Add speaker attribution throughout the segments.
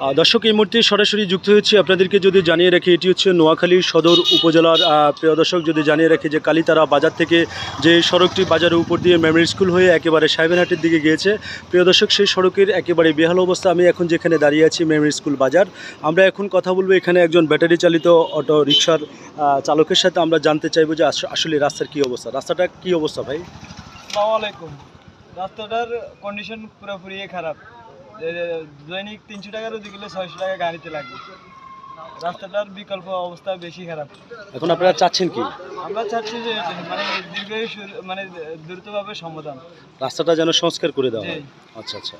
Speaker 1: দর্শক, এই মুহূর্তে সরাসরি যুক্ত হয়েছি আপনাদেরকে যদি জানিয়ে রাখি, এটি হচ্ছে নোয়াখালী সদর উপজেলার প্রিয় দর্শক, যদি জানিয়ে রাখি যে কালীতারা বাজার থেকে যে সড়কটি বাজারের উপর দিয়ে মেমরি স্কুল হয়ে একেবারে সাহেবেনহাটের দিকে গিয়েছে। প্রিয় দর্শক, সেই সড়কের একেবারে বেহাল অবস্থা, আমি এখন যেখানে দাঁড়িয়ে আছি মেমরি স্কুল বাজার। আমরা এখন কথা বলব এখানে একজন ব্যাটারি চালিত অটো রিক্সার চালকের সাথে। আমরা জানতে চাইব যে আস- আসলে রাস্তার কী অবস্থা। রাস্তাটা কী অবস্থা ভাই?
Speaker 2: আসসালামু আলাইকুম। রাস্তাটার কন্ডিশন পুরোপুরি খারাপ। দৈনিক তিনশো টাকা রোজি করলে ছয়শো টাকা গাড়িতে লাগবে। রাস্তাটার বিকল্প অবস্থা বেশি খারাপ।
Speaker 1: এখন আপনারা চাচ্ছেন কি?
Speaker 2: আমরা চাচ্ছি যে মানে দীর্ঘ মানে দ্রুতভাবে সমাধান।
Speaker 1: রাস্তাটা যেন সংস্কার করে দেওয়া আচ্ছা আচ্ছা।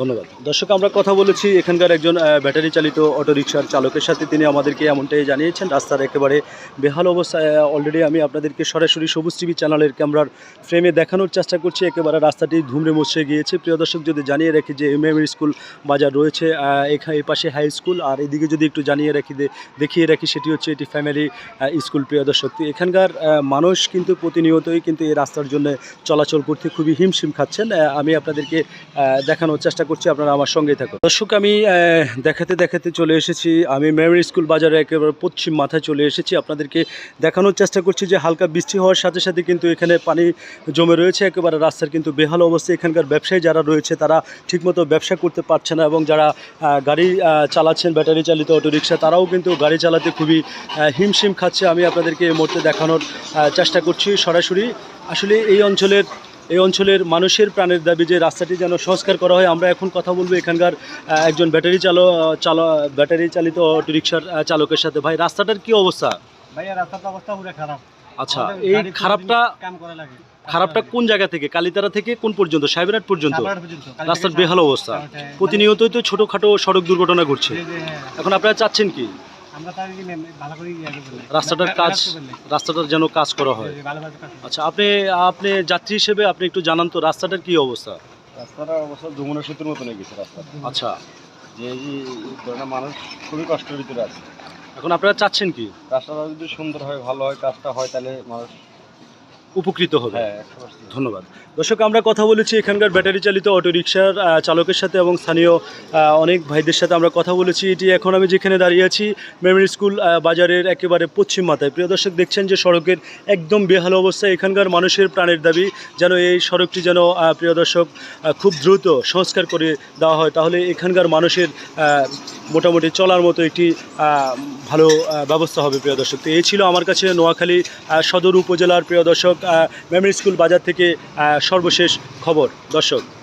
Speaker 1: ধন্যবাদ। দর্শক, আমরা কথা বলেছি এখানকার একজন ব্যাটারি চালিত অটোরিকশার চালকের সাথে। তিনি আমাদেরকে এমনটাই জানিয়েছেন, রাস্তার একেবারে বেহাল অবস্থায় অলরেডি আমি আপনাদেরকে সরাসরি সবুজ টিভি চ্যানেলের ক্যামেরার ফ্রেমে দেখানোর চেষ্টা করছি। একেবারে রাস্তাটি ধুমড়ে মুচড়ে গিয়েছে। প্রিয় দর্শক, যদি জানিয়ে রাখি যে এম স্কুল বাজার রয়েছে এই পাশে হাই স্কুল আর এদিকে যদি একটু জানিয়ে রাখি দেখিয়ে রাখি, সেটি হচ্ছে এটি ফ্যামিলি স্কুল প্রিয় দর্শক। এখানকার মানুষ কিন্তু প্রতিনিয়তই কিন্তু এই রাস্তার জন্য চলাচল করতে খুবই হিমশিম খাচ্ছেন। আমি আপনাদেরকে দেখানোর চেষ্টা করছি, আপনারা আমার সঙ্গেই থাকুন। দর্শক, আমি দেখাতে দেখাতে চলে এসেছি। আমি মেমরি স্কুল বাজারে একেবারে পশ্চিম মাথায় চলে এসেছি। আপনাদেরকে দেখানোর চেষ্টা করছি যে হালকা বৃষ্টি হওয়ার সাথে সাথে কিন্তু এখানে পানি জমে রয়েছে। একেবারে রাস্তার কিন্তু বেহাল অবস্থা। এখানকার ব্যবসায়ী যারা রয়েছে, তারা ঠিকমতো ব্যবসা করতে পারছে না এবং যারা গাড়ি চালাচ্ছেন, ব্যাটারি চালিত অটোরিকশা, তারাও কিন্তু গাড়ি চালাতে খুবই হিমশিম খাচ্ছে। আমি আপনাদেরকে এই মুহূর্তে দেখানোর চেষ্টা করছি সরাসরি। আসলে এই অঞ্চলের এই অঞ্চলের মানুষের প্রাণের দাবি যে রাস্তাটি যেন সংস্কার করা হয় আমরা এখন কথা বলব এখানকার একজন ব্যাটারি চালো চালা ব্যাটারি চালিত অটোরিকশার চালকের সাথে। ভাই রাস্তাটার কি অবস্থা?
Speaker 2: ভাইয়া রাস্তার অবস্থা পুরো খারাপ।
Speaker 1: আচ্ছা এই খারাপটা খারাপটা কোন জায়গা থেকে? কালীতারা থেকে কোন পর্যন্ত? সাহেবরাট পর্যন্ত? রাস্তার বেহাল অবস্থা। প্রতিনিয়তই তো ছোটোখাটো সড়ক দুর্ঘটনা ঘটছে। এখন আপনারা চাচ্ছেন কি?
Speaker 2: আমরা তার ভালো করে ইয়ে
Speaker 1: রাস্তাটার কাজ রাস্তাটার যেন কাজ করা হয়। আচ্ছা আপনি আপনি যাত্রী হিসেবে আপনি একটু জানান তো রাস্তাটার কি অবস্থা?
Speaker 3: রাস্তাটার অবস্থা যমুনা সেতুর মতন হয়ে গেছে রাস্তা
Speaker 1: আচ্ছা।
Speaker 3: যে ধরনের মানুষ খুবই কষ্টের ভিতরে আছে।
Speaker 1: এখন আপনারা চাচ্ছেন কি?
Speaker 3: রাস্তাটা যদি সুন্দর হয় ভালো হয় কাজটা হয় তাহলে মানুষ
Speaker 1: উপকৃত হবে।
Speaker 3: হ্যাঁ
Speaker 1: ধন্যবাদ। দর্শক আমরা কথা বলেছি এখানকার ব্যাটারি চালিত অটোরিকশার চালকের সাথে এবং স্থানীয় অনেক ভাইদের সাথে আমরা কথা বলেছি। এটি এখন আমি যেখানে দাঁড়িয়ে আছি মেমরি স্কুল বাজারের একেবারে পশ্চিম মাথায়। প্রিয় দর্শক দেখছেন যে সড়কের একদম বেহাল অবস্থা এখানকার মানুষের প্রাণের দাবি যেন এই সড়কটি যেন প্রিয় দর্শক খুব দ্রুত সংস্কার করে দেওয়া হয়। তাহলে এখানকার মানুষের মোটামুটি চলার মতো একটি ভালো ব্যবস্থা হবে প্রিয় দর্শক। তো এই ছিল আমার কাছে নোয়াখালী সদর উপজেলার প্রিয় দর্শক মেমরি স্কুল বাজার থেকে সর্বশেষ খবর। দর্শক